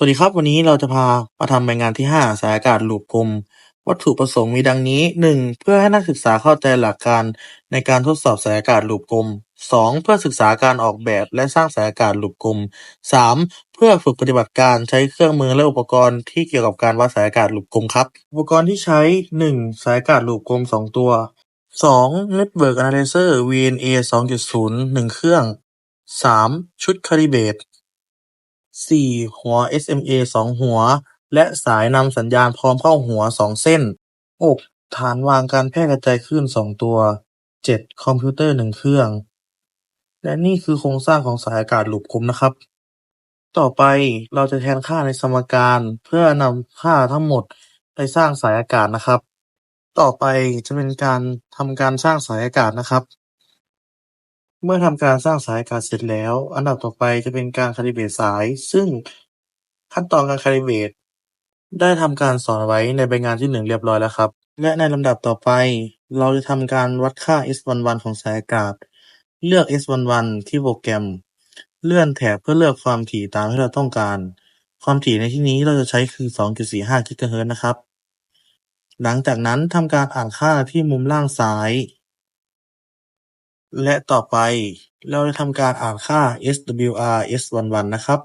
สวัสดีครับ วันนี้เราจะพามาทำใบงานที่ 5 สายอากาศหลูปกลม วัตถุประสงค์มีดังนี้ 1. เพื่อให้นักศึกษาเข้าใจหลักการในการทดสอบสายอากาศหลูปกลม 2. เพื่อศึกษาการออกแบบและสร้างสายอากาศหลูปกลม 3. เพื่อฝึกปฏิบัติการใช้เครื่องมือและอุปกรณ์ที่เกี่ยวกับการวัดสายอากาศหลูปกลมครับ อุปกรณ์ที่ใช้ 1. สายอากาศหลูปกลม 2 ตัว 2. Network Analyzer VNA 2.0 1 เครื่อง 3. ชุด Calibrate สี่ หัว SMA สอง หัว และสายนำสัญญาณพร้อมเข้าหัว สอง เส้นหกฐานวางการแพร่กระจายคลื่นสองตัวเจ็ดคอมพิวเตอร์หนึ่งเครื่อง และนี่คือโครงสร้างของสายอากาศหลูปกลมนะครับ ต่อไปเราจะแทนค่าในสมการเพื่อนำค่าทั้งหมดไปสร้างสายอากาศนะครับ ต่อไปจะเป็นการทำการสร้างสายอากาศนะครับ เมื่อทำการสร้างสายอากาศเสร็จแล้ว อันดับต่อไปจะเป็นการ calibrate สาย ซึ่งขั้นตอนการ calibrate ได้ทำการสอนไว้ในใบงานที่1เรียบร้อยแล้วครับ และในลำดับต่อไป เราจะทำการวัดค่า S11 ของสายอากาศ เลือก S11 ที่โปรแกรม เลื่อนแถบเพื่อเลือกความถี่ตามที่เราต้องการ ความถี่ในที่นี้เราจะใช้คือ 2.45กิกะเฮิรตซ์นะครับ หลังจากนั้นทำการอ่านค่าที่มุมล่างซ้าย และต่อไปเราจะทำการอ่านค่า SWR S11 นะครับ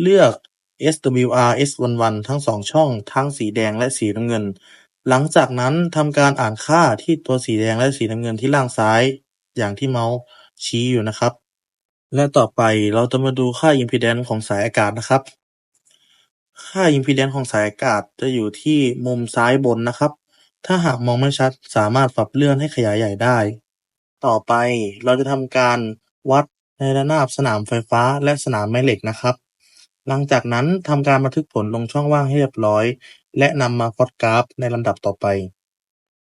เลือก SWR S11 ทั้งสองช่อง ทั้งสีแดงและสีน้ำเงิน หลังจากนั้นทำการอ่านค่าที่ตัวสีแดงและสีน้ำเงินที่ล่างซ้าย อย่างที่เมาส์ชี้อยู่นะครับ และต่อไปเราจะมาดูค่า Impedance ของสายอากาศนะครับ ค่า Impedance ของสายอากาศจะอยู่ที่มุมซ้ายบนนะครับ ถ้าหากมองไม่ชัดสามารถปรับเลื่อนให้ขยายใหญ่ได้ ต่อไปเราจะทำการวัดในระนาบสนามไฟฟ้าและสนามแม่เหล็กนะครับ หลังจากนั้นทำการบันทึกผลลงช่องว่างให้เรียบร้อย และนำมาพอตกราฟในลำดับต่อไป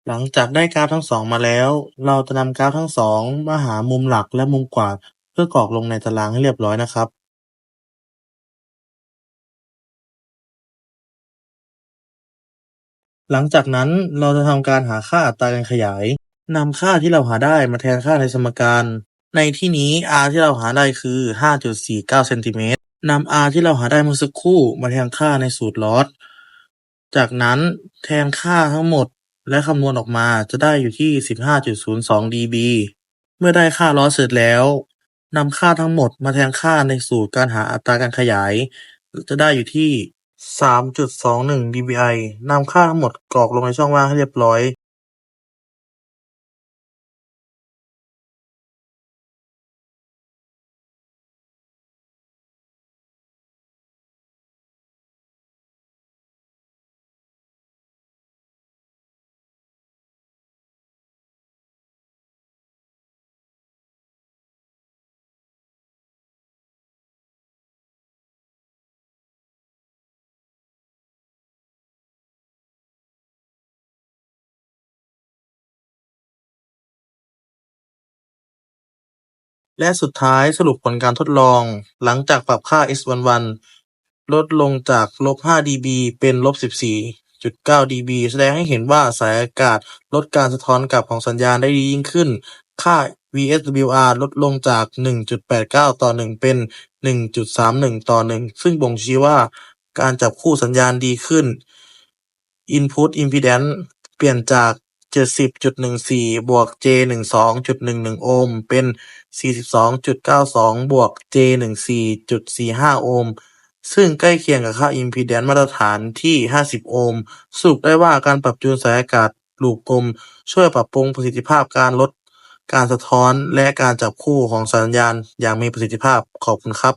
หลังจากได้กราฟทั้งสองมาแล้ว เราจะนำกราฟทั้งสองมาหามุมหลักและมุมกวาดเพื่อกรอกลงในตารางให้เรียบร้อยนะครับหลังจากนั้นเราจะทำการหาค่าอัตราการขยาย นำค่าที่เราหาได้มาแทนค่าในสมการ ในที่นี้ r ที่เราหาได้คือ5.49เซนติเมตร นำ r ที่เราหาได้เมื่อสักครู่มาแทนค่าในสูตรลอสจากนั้นแทนค่าทั้งหมดและคำนวณออกมาจะได้อยู่ที่ 15.02 dB เมื่อได้ค่าลอสเสร็จแล้วนำค่าทั้งหมดมาแทนค่าในสูตรการหาอัตราการขยาย จะได้อยู่ที่ 3.21 dBi นำค่าทั้งหมดกรอกลงในช่องว่างให้เรียบร้อย และสุดท้ายสรุปผลการทดลอง หลังจากปรับค่า S11 ลดลงจาก -5 dB เป็น -14.9 dB แสดงให้เห็นว่าสายอากาศลดการสะท้อนกลับของสัญญาณได้ดียิ่งขึ้น ค่า VSWR ลดลงจาก 1.89 ต่อ 1 เป็น 1.31 ต่อ 1 ซึ่งบ่งชี้ว่าการจับคู่สัญญาณดีขึ้น Input Impedance เปลี่ยนจาก 70.14บจุดหนึ่งสี่บวก J 12.11โอห์มเป็น42.92บสองจุดเก้าสองบวก J 14.45โอห์มซึ่งใกล้เคียงกับค่า Impedance มาตรฐานที่50โอห์มสรุปได้ว่าการปรับจูนสายอากาศลูปกลม ช่วยปรับปรุงประสิทธิภาพการลดการสะท้อนและการจับคู่ของสัญญาณอย่างมีประสิทธิภาพ ขอบคุณครับ